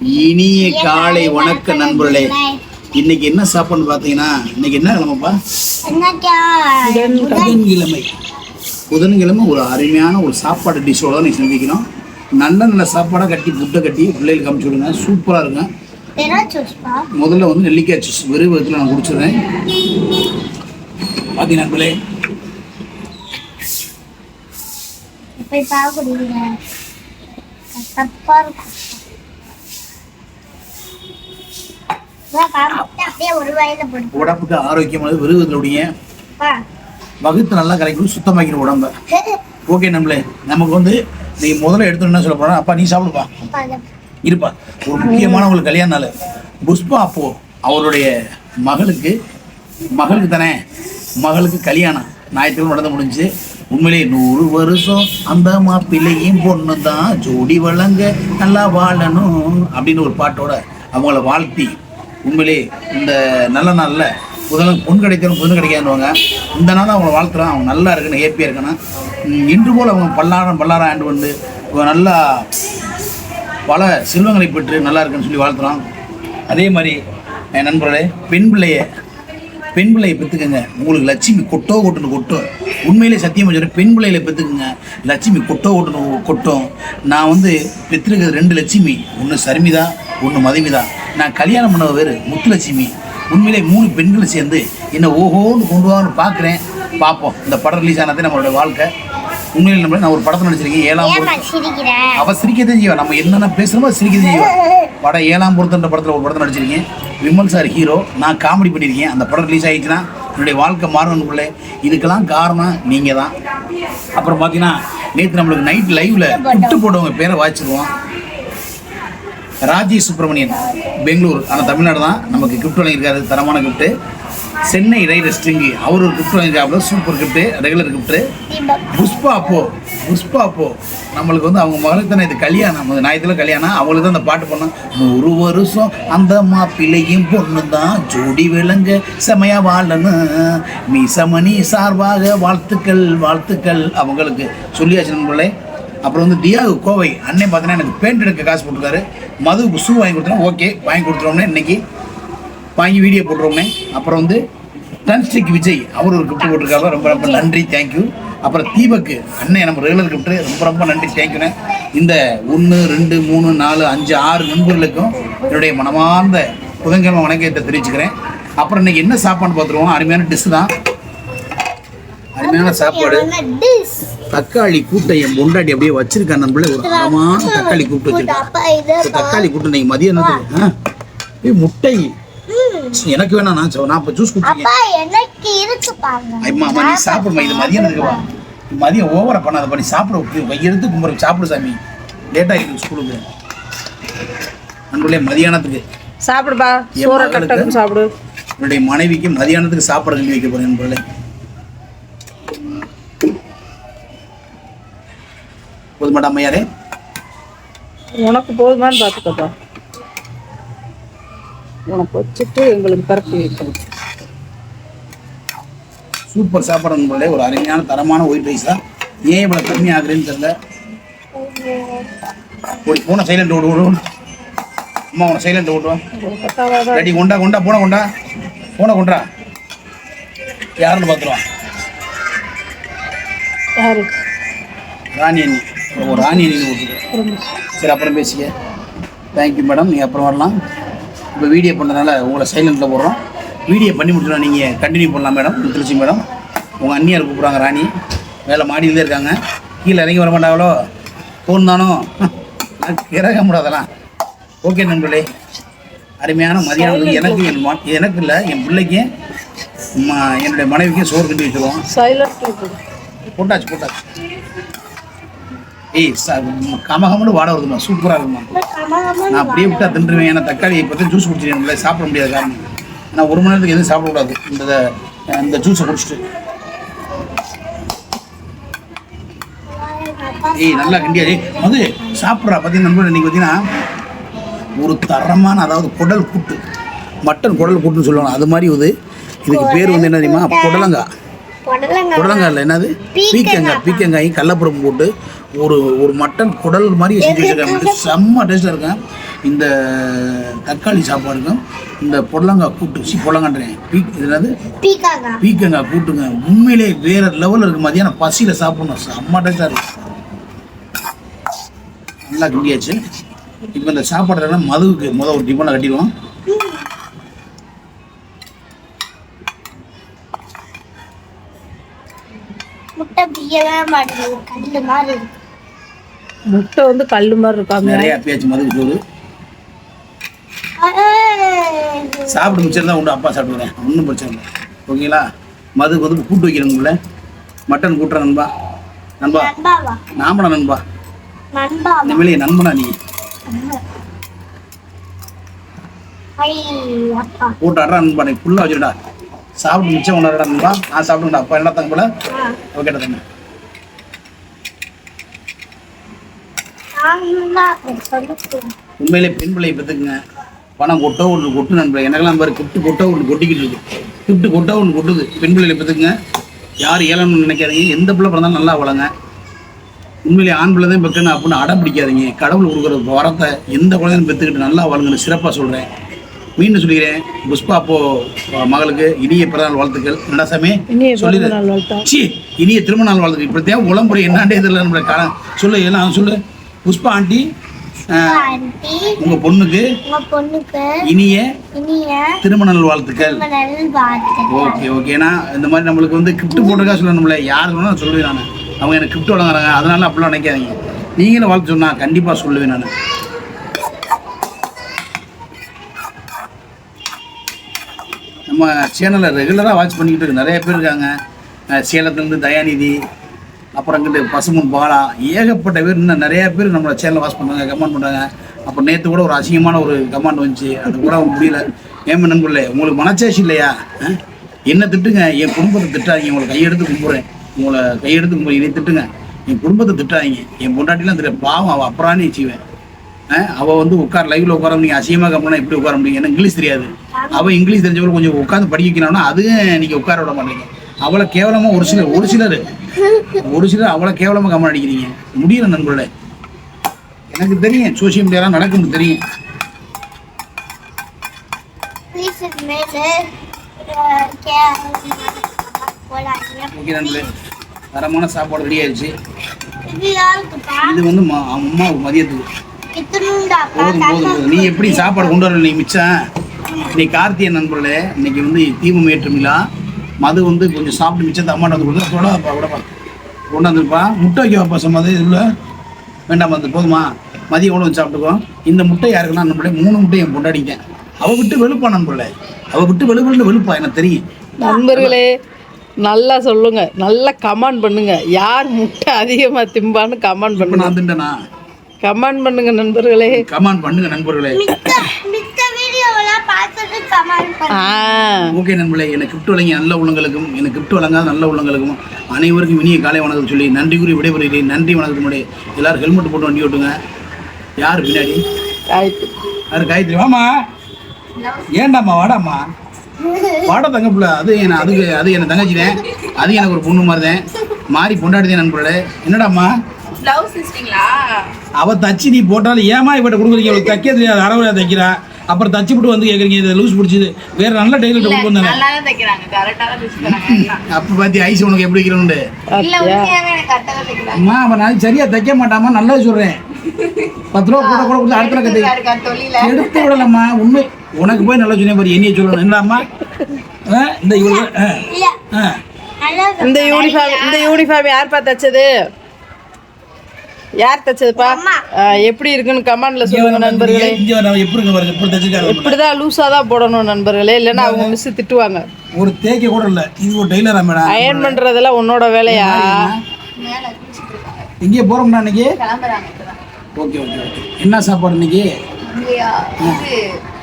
இனிய காலை வணக்க நண்பர்களே. இன்னைக்கு என்ன சாப்பாடுன்னு பார்த்தீங்கன்னா இன்னைக்கு என்ன கிழமைப்பா? புதன்கிழமை. புதன்கிழமை ஒரு அருமையான ஒரு சாப்பாடு டிஷ்ஷோட தான் நீ சந்திக்கணும் நல்ல நல்ல சாப்பாடாக கட்டி புட்டை கட்டி பிள்ளைகளுக்கு அமுச்சு விடுங்க சூப்பராக இருக்கும். முதல்ல வந்து நெல்லிக்காய் ஜூஸ் வெறும் விதத்தில் நான் குடிச்சிடுறேன். பார்த்தீங்க நண்பர்களே? போய் உடம்புக்கு ஆரோக்கியமானது பா. வகுத்து நல்லா கரைக்கணும் சுத்தமாக்கணும் உடம்ப. ஓகே நம்மளே நமக்கு வந்து நீ முதல்ல எடுத்து என்ன சொல்ல போறா அப்பா நீ சாப்பிடுப்பா. இருப்பா. ஒரு முக்கியமான உங்களுக்கு கல்யாண நாள். புஷ்பா அப்போ அவருடைய மகளுக்கு மகளுக்கு தானே மகளுக்கு கல்யாணம். ஞாயிற்றுக்கிழமை நடந்து முடிஞ்சு உண்மையிலே நூறு வருஷம் அந்த மாப்பிள்ளையும் பொண்ணு தான் ஜோடி வழங்க நல்லா வாழணும் அப்படின்னு ஒரு பாட்டோட அவங்கள வாழ்த்தி உண்மையிலே இந்த நல்ல நாளில் புதன் பொன் கிடைக்கணும் புதன் கிடைக்காதுவாங்க இந்த நாள் அவங்களை வாழ்த்துறோம் அவங்க நல்லா இருக்கணும் ஹேப்பியாக இருக்கணும். இன்று போல் அவங்க பல்லாரம் பல்லாரம் ஆண்டு வந்து நல்லா பல செல்வங்களை பெற்று நல்லா இருக்குன்னு சொல்லி வாழ்த்துறோம். அதே மாதிரி என் நண்பர்களே பெண் பிள்ளைய பெண் பிள்ளையை பெற்றுக்குங்க உங்களுக்கு லட்சுமி கொட்டோ கொட்டுன்னு கொட்டோ உண்மையிலே சத்தியம் சொல்கிறேன் பெண் பிள்ளைகளை பெற்றுக்குங்க லட்சுமி கொட்டோ கொட்டுன்னு கொட்டும். நான் வந்து பெற்றிருக்கிறது ரெண்டு லட்சுமி. ஒன்று சர்மிதா ஒன்று மதுமிதா. நான் கல்யாணம் பண்ண வேறு முத்துலட்சுமி. உண்மையிலே மூணு பெண்களை சேர்ந்து என்ன ஓஹோன்னு கொண்டு வான்னு பார்க்குறேன். பார்ப்போம். இந்த படம் ரிலீஸ் ஆனதே நம்மளோட வாழ்க்கை. உண்மையிலே நம்ம நான் ஒரு படத்தை நடிச்சிருக்கேன் ஏழாம் ஏம்மா பொருத்தம் சிரிக்கிற? அவ சிரிக்கதான் செய்வா. நம்ம என்னென்ன பேசுறோமோ சிரிக்கதான் செய்வா. படம் ஏழாம் பொருத்தன்ற படத்தில் ஒரு படத்தை நடிச்சிருக்கேன். விமல் சார் ஹீரோ நான் காமெடி பண்ணியிருக்கேன். அந்த படம் ரிலீஸ் ஆயிடுச்சுன்னா என்னுடைய வாழ்க்கை மாறணுக்குள்ளே இதுக்கெல்லாம் காரணம் நீங்கள் தான் அப்புறம் பார்த்தீங்கன்னா நேற்று நம்மளுக்கு நைட் லைவ்ல விட்டு போட்டவங்க பேரை வாய்ச்சிருவோம். ராஜி சுப்பிரமணியன் பெங்களூர். ஆனால் தமிழ்நாடு தான். நமக்கு கிஃப்ட் வாங்கியிருக்காரு தரமான கிஃப்ட்டு சென்னை ரைடர் ஸ்ட்ரிங்கி அவர் ஒரு gift வாங்கியிருக்காப்புல super gift regular gift Pushpa அப்போ புஷ்பா அப்போ நம்மளுக்கு வந்து அவங்க மகளுக்கு தானே இது கல்யாணம். அது ஞாயிற்றுல கல்யாணம். அவங்களுக்கு தான் அந்த பாட்டு பண்ணோம் நூறு வருஷம் அந்த மாப்பிள்ளையும் பொண்ணு தான் ஜோடி விலங்கு செமையா வாழணும். மீசமணி சார்பாக வாழ்த்துக்கள் வாழ்த்துக்கள் அவங்களுக்கு. சொல்லியாச்சு நண்பர்களே. அப்புறம் வந்து டியாகு கோவை. அண்ணன் பார்த்தீங்கன்னா எனக்கு பெயிண்ட் எடுக்க காசு போட்டிருக்காரு. மது ஷூ வாங்கி கொடுத்தோம் ஓகே வாங்கி கொடுத்துருவோம்னே இன்னைக்கு வாங்கி வீடியோ போட்டுருவோமே அப்புறம் வந்து டன்ஸ்டிக் விஜய் அவர் ஒரு கிஃப்ட் போட்டிருக்காரு ரொம்ப ரொம்ப நன்றி தேங்க்யூ அப்புறம் தீபக்கு அண்ணன் நம்ம ரெகுலர் கிஃப்ட் ரொம்ப ரொம்ப நன்றி தேங்க்யூண்ணே இந்த ஒன்று ரெண்டு மூணு நாலு அஞ்சு ஆறு நண்பர்களுக்கும் என்னுடைய மனமார்ந்த புதன்கிழமை வணக்கத்தை தெரிவிச்சுக்கிறேன். அப்புறம் இன்னைக்கு என்ன சாப்பாடு பார்த்துருவோம்? அருமையான டிஷ் தான். அருமையான சாப்பாடு. தக்காளி கூட்டை என் பொண்டாட்டி அப்படியே வச்சிருக்கேன் நண்பர்களே ஒரு தரமான தக்காளி கூட்டு வச்சிருக்கேன். தக்காளி கூட்டு நீங்க மதியானத்துக்கு. ஆ? ஏய் முட்டை. எனக்கு வேணாம் நான் நான் இப்போ ஜூஸ் குடிச்சிருக்கேன். அப்பா எனக்கு இருக்கு பாருங்க அம்மா அம்மா நீ சாப்பிடுமா இது நீ மதியம் ஓவரா பண்ணாத பண்ணி சாப்பிட விட்டு கையெடுத்து கும்பிட்ற சாப்பிடு சாமி. லேட்டாக இருக்குது ஸ்கூலுக்கு நண்பர்களே மதியானத்துக்கு. சாப்பிடுப்பா. சோற கட்டக்கும் சாப்பிடு. என்னுடைய மனைவிக்கு மதியானத்துக்கு சாப்பாடு வைக்க போறேன் நண்பர்களே. போதுமாட்டா அம்மையாரே. உனக்கு போதுமான்னு பார்த்துக்கப்பா. உனக்கு வச்சுட்டு எங்களுக்கு பரப்பி வைக்கணும். சூப்பர் சாப்பாடு நண்பர்களே ஒரு அருமையான தரமான ஒயிட் ரைஸ் தான் ஏன் இவ்வளோ கம்மி ஆகுறேன்னு தெரியல? ஒரு பூனை சைலண்ட் ஓடு ஓடு ஓடு. அம்மா உன சைலண்ட் ஓட்டுவா ரெடி கொண்டா கொண்டா பூனை கொண்டா. பூனை கொண்டா. யாருன்னு பார்த்துருவான் ராணி அண்ணி. ஒரு ராணி அண்ணி ஓட்டுது சரி அப்புறம் பேசிக்க. தேங்க்யூ மேடம் நீங்கள் அப்புறம் வரலாம். இப்போ வீடியோ பண்ணதுனால உங்களை சைலண்ட்டில் போடுறோம். வீடியோ பண்ணி முடிச்சுனா நீங்கள் கண்டினியூ பண்ணலாம் மேடம் திருச்சி மேடம் உங்கள் அண்ணியார் கூப்பிட்றாங்க ராணி. மேலே மாடியிலே இருக்காங்க. கீழே இறங்கி வர மாட்டாங்களோ? ஃபோன் தானோ? இறங்க முடியாதெல்லாம் ஓகே நண்பர்களே. அருமையான மதியானம். எனக்கு என் ம- எனக்கு இல்லை என் பிள்ளைக்கு என்னுடைய மனைவிக்கும் சோறு கட்டி வச்சுருவோம். போட்டாச்சு போட்டாச்சு. ஏய் ச- கமகமன்னு வாட வருதுமா சூப்பராக இருக்குமா நான் அப்படியே விட்டா தின்றுவேன். ஏன்னா தக்காளி இப்போ தான் ஜூஸ் குடிச்சிருக்கேன் சாப்பிட முடியாத காரணம். நான் ஒரு மணி நேரத்துக்கு எதுவும் சாப்பிடக்கூடாது. இந்த இந்த ஜூஸை குடிச்சிட்டு. ஏய் நல்லா கிண்டியா. ஏய் அது சாப்பிட்றா. பார்த்தீங்கன்னா நண்பர் இன்னைக்கு பார்த்தீங்கன்னா ஒரு தரமான அதாவது குடல் கூட்டு. மட்டன் குடல் கூட்டுன்னு சொல்லுவாங்க. அது மாதிரி இது இதுக்கு பேர் வந்து என்ன தெரியுமா? புடலங்காய் புடலங்காய் புடலங்காய் இல்லை என்னது? பீக்கங்காய் பீக்கங்காயும் கடலப்பருப்பு போட்டு ஒரு ஒரு மட்டன் குடல் மாதிரி செஞ்சு வச்சிருக்காங்க செம்ம டேஸ்ட்டாக இருக்கும் இந்த தக்காளி சாப்பாடுக்கும் இந்த புடலங்காய் கூட்டு சி புடலங்கான்றேன். பீ இது என்னது? பீக்கங்காய். கூட்டுங்க. உண்மையிலே வேற லெவலில் இருக்கு. மதியானம் பசியில் சாப்பிடணும். செம்ம டேஸ்டாக இருக்கு. நல்லா கிண்டியாச்சு. இப்போ இந்த சாப்பாடு மதுவுக்கு முத ஒரு டிஃபனை கட்டிடுவோம். முட்டை பிய்யவே மாட்டேங்குது. கல்லு மாதிரி இருக்கு. முட்டை வந்து கல் மாதிரி இருக்காம நிறைய பேச்சு மதுக்கு சோறு ஏய், சாப்பிட மிச்சம் தான் உண்டு அப்பா சாப்பிடுவேன் ஒன்றும் பிரச்சனை இல்லை. ஓகேங்களா? மதுக்கு வந்து கூட்டு வைக்கிறேன் மட்டன் கூட்டுற நண்பா. நண்பா. நாமடா நண்பா. இந்த மேலே நண்பனா நீ? ஐ அப்பா. போட்டு ஆடுறா நண்பா. நீ ஃபுல்லாக வச்சுடா சாப்பிட்டு மிச்சம் நண்பா நான் சாப்பிடுங்கடா அப்பா என்ன தங்க போல? ஆ. ஓகேடா தங்க. உண்மையிலே பெண் பிள்ளையை பெற்றுக்குங்க. பணம் கொட்டோ ஒன்று கொட்டு நண்பா எனக்கெல்லாம் பாரு கிஃப்ட் கொட்டோ ஒன்று கொட்டிக்கிட்டு இருக்கு. கிஃப்ட் கொட்டோ ஒன்று கொட்டுது. பெண் பிள்ளைகளை பெற்றுக்குங்க. யார் ஏழம்னு நினைக்காதீங்க. எந்த பிள்ளை பிறந்தாலும் நல்லா வளங்க உண்மையிலே ஆண் பிள்ளை தான் பெக்கணும் அப்படின்னு அடம் பிடிக்காதீங்க. கடவுள் கொடுக்குற வரத்தை எந்த குழந்தையும் பெற்றுக்கிட்டு நல்லா வளங்கன்னு சிறப்பாக சொல்கிறேன் மீண்டும் சொல்லிக்கிறேன் புஷ்பா அப்போ மகளுக்கு இனிய பிறநாள் வாழ்த்துக்கள். நடாசாமி இனிய சொல்லிடு பிறந்த நாள் வாழ்த்தா சி இனிய திருமண நாள் வாழ்த்துக்கள். இப்படி தேவை உளம்புரை என்னாண்டே தெரியல நம்மள காலம். சொல்லு எல்லாம் சொல்லு. புஷ்பா ஆண்டி உங்க பொண்ணுக்கு இனிய இனிய திருமண நல் வாழ்த்துக்கள். Okay okay. ஏன்னா இந்த மாதிரி நம்மளுக்கு வந்து கிஃப்ட் போட்டிருக்கா சொல்லணும்ல. யார் சொன்னாலும் நான் சொல்லுவேன் நான். அவங்க எனக்கு கிஃப்ட் வழங்குறாங்க. அதனால அப்படிலாம் நினைக்காதீங்க. நீங்களும் வாழ்த்து சொன்னா கண்டிப்பாக சொல்லுவேன் நான். நம்ம சேனலை ரெகுலராக வாட்ச் பண்ணிக்கிட்டு இருக்கு. நிறைய பேர் இருக்காங்க. சேலத்துலேருந்து தயாநிதி அப்புறம் இங்கிட்டு பசுமன் பாலா ஏகப்பட்ட பேர் இன்னும் நிறையா பேர் நம்மளோட சேனலை வாட்ச் பண்ணுறாங்க கமெண்ட் பண்ணுறாங்க அப்புறம் நேற்று கூட ஒரு அசிங்கமான ஒரு கமெண்ட் வந்துச்சு. அது கூட முடியல. ஏன் நண்பர்களே உங்களுக்கு மனச்சாட்சி இல்லையா? என்ன திட்டுங்க? என் குடும்பத்தை திட்டாதீங்க. உங்களை கையெடுத்து கும்பிட்றேன். உங்களை கையெடுத்து கும்பிட்றேன். என்னை திட்டுங்க. என் குடும்பத்தை திட்டாதீங்க. என் பொண்டாட்டிலாம் திட்ட பாவம் அவள் அப்புறம் செய்வேன். அஹ் அவ வந்து உட்கார் லைவ்ல உட்கார நீங்க அசியமா கம்பனா எப்படி உட்கார முடியும்? எனக்கு இங்கிலீஷ் தெரியாது. அவ இங்கிலீஷ் தெரிஞ்சவங்க கொஞ்சம் உட்காந்து படிக்க வைக்கணும்னா அதுவும் நீங்க உட்கார விட மாட்டீங்க. அவளை கேவலமா ஒரு சிலர் ஒரு சிலர் ஒரு சிலர் அவளை கேவலமா கம்மன் அடிக்கிறீங்க. முடியல நண்பர்களே. எனக்கு தெரியும் சோசியல் மீடியாலாம் நடக்கும்னு தெரியும். ஓகே நண்பர்களே. தரமான சாப்பாடு ரெடி ஆயிடுச்சு. இது வந்து மா- அம்மாவுக்கு மதியத்துக்கு. நீ எப்படி சாப்பாடு கொண்டு வரல நீ மிச்சம் இன்னைக்கு கார்த்திகை நண்பர்களே இன்னைக்கு வந்து தீபம் ஏற்றுமிலா மது வந்து கொஞ்சம் சாப்பிட்டு மிச்சத்தை அம்மாட்ட வந்து கொடுத்து விடப்பா விடப்பா கொண்டு வந்துருப்பா முட்டை வைக்கவாப்பா சம்மது இதில் வேண்டாம் வந்து போதுமா? மதியம் வந்து சாப்பிட்டுக்கோ. இந்த முட்டை யாருக்குன்னா நண்பர்களே மூணு முட்டை என் பொண்டாடிட்டேன் அவள் விட்டு வெளுப்பா நண்பர்களே. அவள் விட்டு வெளுப்பல்னு வெளுப்பா எனக்கு தெரியும்? நண்பர்களே நல்லா சொல்லுங்க. நல்லா கமெண்ட் பண்ணுங்க. யார் முட்டை அதிகமா திம்பான்னு கமெண்ட் பண்ணுங்க நான் திண்டனா கமெண்ட் பண்ணுங்க நண்பர்களே. கமாண்ட் பண்ணுங்க நண்பர்களே. ஓகே நண்பர்களே எனக்கு கிஃப்ட் வழங்கிய நல்ல உள்ளங்களுக்கும் எனக்கு கிஃப்ட் வழங்காத நல்ல உள்ளங்களுக்கும் அனைவருக்கும் இனிய காலை வணக்கம் சொல்லி நன்றி கூறி விடைபெறுகிறேன். நன்றி வணக்கத்தினுடைய எல்லாரும் ஹெல்மெட் போட்டு வண்டி ஓட்டுங்க. யார் பின்னாடி? ஆயிட்டு யார் காயத்ரி? வாமா ஏண்டாம்மா வாடாம்மா. வாடா தங்க பிள்ளை. அது என்ன அதுக்கு அது என்ன தங்கச்சினேன் அது எனக்கு ஒரு பொண்ணு மாதிரி தான் மாறி பொண்டாடிதேன் நண்பர்களே. என்னடாம்மா? பிளவுஸ் தைச்சிட்டீங்களா அவ தச்சு நீ போட்டாலும் ஏமா இவட்ட கொடுக்குறீங்க? அவளுக்கு தைக்க தெரியாது அறவையா தைக்கிறா. அப்புறம் தச்சு விட்டு வந்து கேட்குறீங்க இதை லூஸ் பிடிச்சது. வேற நல்ல டெய்லர் கொண்டு வந்தாங்க நல்லா தான் தைக்கிறாங்க கரெக்டா தான் அப்ப பாத்தி ஐஸ் உனக்கு எப்படி வைக்கணும்னு? இல்ல உண்மையாவே எனக்கு கரெக்டா தான் தைக்கிறாங்க. அம்மா அவன் நான் சரியா தைக்க மாட்டாமா நல்லா சொல்றேன். பத்து ரூபா கூட கூட கொடுத்து அடுத்த தொழில. எடுத்து விடலம்மா. உண்மை உனக்கு போய் நல்லா சொன்னேன் பாரு என்னைய சொல்லணும். என்னம்மா? ஆ, இந்த இவ்வளவு இந்த யூனிஃபார்ம் இந்த யூனிஃபார்ம் யார்ப்பா தைச்சது? யார் தைச்சதுப்பா? எப்படி இருக்குன்னு கமெண்ட்ல சொல்லுங்க நண்பர்களே. இங்க இப்படிதான் லூஸா தான் போடணும் நண்பர்களே. இல்லைன்னா அவங்க மிஸ் திட்டுவாங்க. ஒரு தேய்க்க கூட இல்ல. இது ஒரு டெய்லரா மேடம் அயன் பண்றதெல்லாம் உன்னோட வேலையா? மேல குளிச்சுட்டு இருக்காங்க. எங்கே போறோம்னா இன்னைக்கு ஓகே ஓகே ஓகே. என்ன சாப்பாடு இன்னைக்கு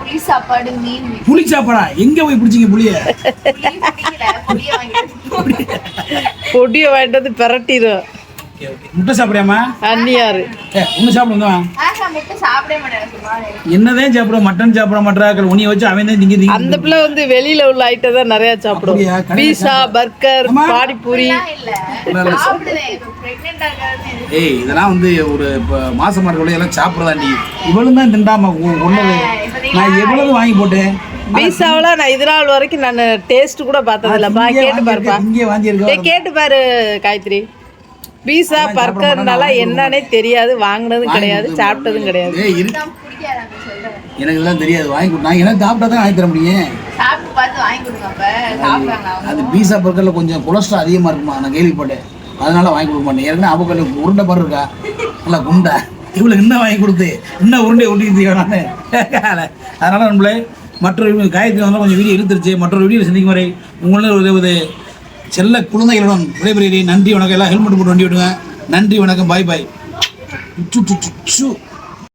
புளி சாப்பாடு மீன் புளி சாப்பாடா? எங்க போய் பிடிச்சிங்க புளிய? பொடியை வாங்கிட்டு வந்து பிரட்டிடும் ஓகே ஓகே. முட்டை சாப்பிட்றியாம்மா அந்நியாரு. ஏ ஒன்று சாப்பிடுங்க என்னதான் சாப்பிட மட்டன் சாப்பிட மாட்டாக்கள் உனியை வச்சு அவன் தான் திங்க திங்க அந்த பிள்ளை வந்து வெளியில உள்ள ஐட்டம் தான் நிறைய சாப்பிடும். பீஸா பர்கர் இருக்காது ஏய் இதெல்லாம் வந்து ஒரு மாசமா இருக்கவங்க எல்லாம் சாப்பிட்றதாண்டி இவளும் தான் திண்டாம ஒன்னது. நான் எவ்வளவு வாங்கி போட்டேன்? பீஸாவெல்லாம் நான் இது நாள் வரைக்கும் நான் டேஸ்ட் கூட பார்த்ததில்லப்பா கேட்டு பாருப்பா. கேட்டு பாரு காயத்ரி. பீஸா பர்கர்னால என்னன்னே தெரியாது வாங்கினதும் கிடையாது சாப்பிட்டதும் கிடையாது. எனக்கு இதெல்லாம் தெரியாது வாங்கி நான் எனக்கு சாப்பிட்டா தான் வாங்கி தர முடியும்? அது பீஸா பர்கரில் கொஞ்சம் கொலஸ்ட்ரால் அதிகமாக இருக்குமா? நான் கேள்விப்பட்டேன். அதனால வாங்கி கொடுக்க மாட்டேன். ஏற்கனவே அவக்கல்ல உருண்டை பாரு இருக்கா? நல்லா குண்டா. இவளுக்கு இன்னும் வாங்கி கொடுத்து? இன்னும் உருண்டை ஒட்டிட்டு நான்? அதனால நம்மளே மற்றொரு காயத்ரி வந்து கொஞ்சம் வீடியோ இழுத்துருச்சு. மற்றொரு வீடியோ சந்திக்கும் வரை ஒரு ஒரு செல்ல குழந்தைகளுடன் விடைபெறுகிறேன் நன்றி வணக்கம். எல்லாம் ஹெல்மெட் போட்டு வண்டி விடுங்க நன்றி வணக்கம். பாய் பாய் சு